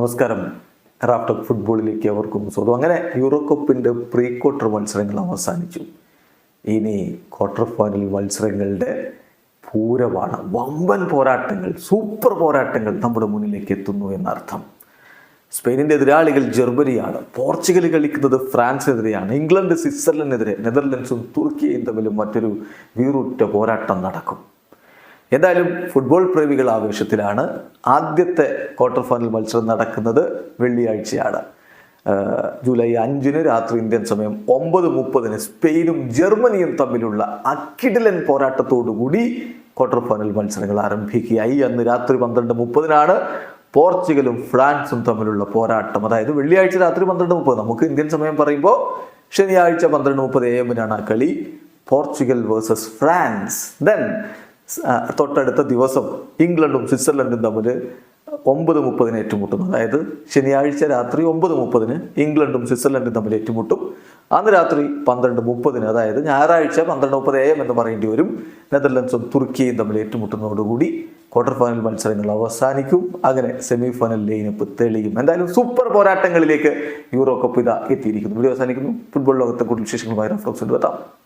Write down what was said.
നമസ്കാരം. റാഫ്റ്റർ ഫുട്ബോളിലേക്ക് അവർക്കും സ്വാഗതം. അങ്ങനെ യൂറോ കപ്പിന്റെ പ്രീ ക്വാർട്ടർ മത്സരങ്ങൾ അവസാനിച്ചു. ഇനി ക്വാർട്ടർ ഫൈനൽ മത്സരങ്ങളുടെ പൂരമാണ്. വമ്പൻ പോരാട്ടങ്ങൾ സൂപ്പർ പോരാട്ടങ്ങൾ നമ്മുടെ മുന്നിലേക്ക് എത്തുന്നു എന്നർത്ഥം. സ്പെയിനിന്റെ എതിരാളികൾ ജർമ്മനിയാണ്. പോർച്ചുഗൽ കളിക്കുന്നത് ഫ്രാൻസിനെതിരെയാണ്. ഇംഗ്ലണ്ട് സ്വിറ്റ്സർലൻഡിനെതിരെ നെതർലൻഡ്സും തുർക്കിയും തമ്മിലും മറ്റൊരു വീറുറ്റ പോരാട്ടം നടക്കും. എന്തായാലും ഫുട്ബോൾ പ്രേമികൾ ആവേശത്തിലാണ്. ആദ്യത്തെ ക്വാർട്ടർ ഫൈനൽ മത്സരം നടക്കുന്നത് വെള്ളിയാഴ്ചയാണ്. ജൂലൈ അഞ്ചിന് രാത്രി ഇന്ത്യൻ സമയം ഒമ്പത് മുപ്പതിന് സ്പെയിനും ജർമ്മനിയും തമ്മിലുള്ള അക്കിഡിലൻ പോരാട്ടത്തോടുകൂടി ക്വാർട്ടർ ഫൈനൽ മത്സരങ്ങൾ ആരംഭിക്കുകയായി. അന്ന് രാത്രി പന്ത്രണ്ട് മുപ്പതിനാണ് പോർച്ചുഗലും ഫ്രാൻസും തമ്മിലുള്ള പോരാട്ടം. അതായത് വെള്ളിയാഴ്ച രാത്രി പന്ത്രണ്ട് മുപ്പത്. നമുക്ക് ഇന്ത്യൻ സമയം പറയുമ്പോൾ ശനിയാഴ്ച പന്ത്രണ്ട് മുപ്പത് എ എമ്മിനാണ് ആ കളി. Portugal versus France. ദെൻ തൊട്ടടുത്ത ദിവസം ഇംഗ്ലണ്ടും സ്വിറ്റ്സർലൻഡും തമ്മിൽ ഒമ്പത് മുപ്പതിന് ഏറ്റുമുട്ടും അതായത് ശനിയാഴ്ച രാത്രി ഒമ്പത് മുപ്പതിന് ഇംഗ്ലണ്ടും സ്വിറ്റ്സർലൻഡും തമ്മിൽ ഏറ്റുമുട്ടും. അന്ന് രാത്രി പന്ത്രണ്ട് മുപ്പതിന് അതായത് ഞായറാഴ്ച പന്ത്രണ്ട് മുപ്പത് എ എം എന്ന് പറയേണ്ടി വരും. നെതർലൻഡ്സും തുർക്കിയും തമ്മിൽ ഏറ്റുമുട്ടുന്നതോടുകൂടി ക്വാർട്ടർ ഫൈനൽ മത്സരങ്ങൾ അവസാനിക്കും. അങ്ങനെ സെമി ഫൈനൽ ലൈനപ്പ് തെളിയും. എന്തായാലും സൂപ്പർ പോരാട്ടങ്ങളിലേക്ക് യൂറോ കപ്പ് ഇതാ എത്തിയിരിക്കുന്നു. വീഡിയോ അവസാനിക്കുന്നു. ഫുട്ബോൾ ലോകത്തെ കൂടുതൽ വിശേഷങ്ങളുമായി റഫ്ലോക്സ് എത്താം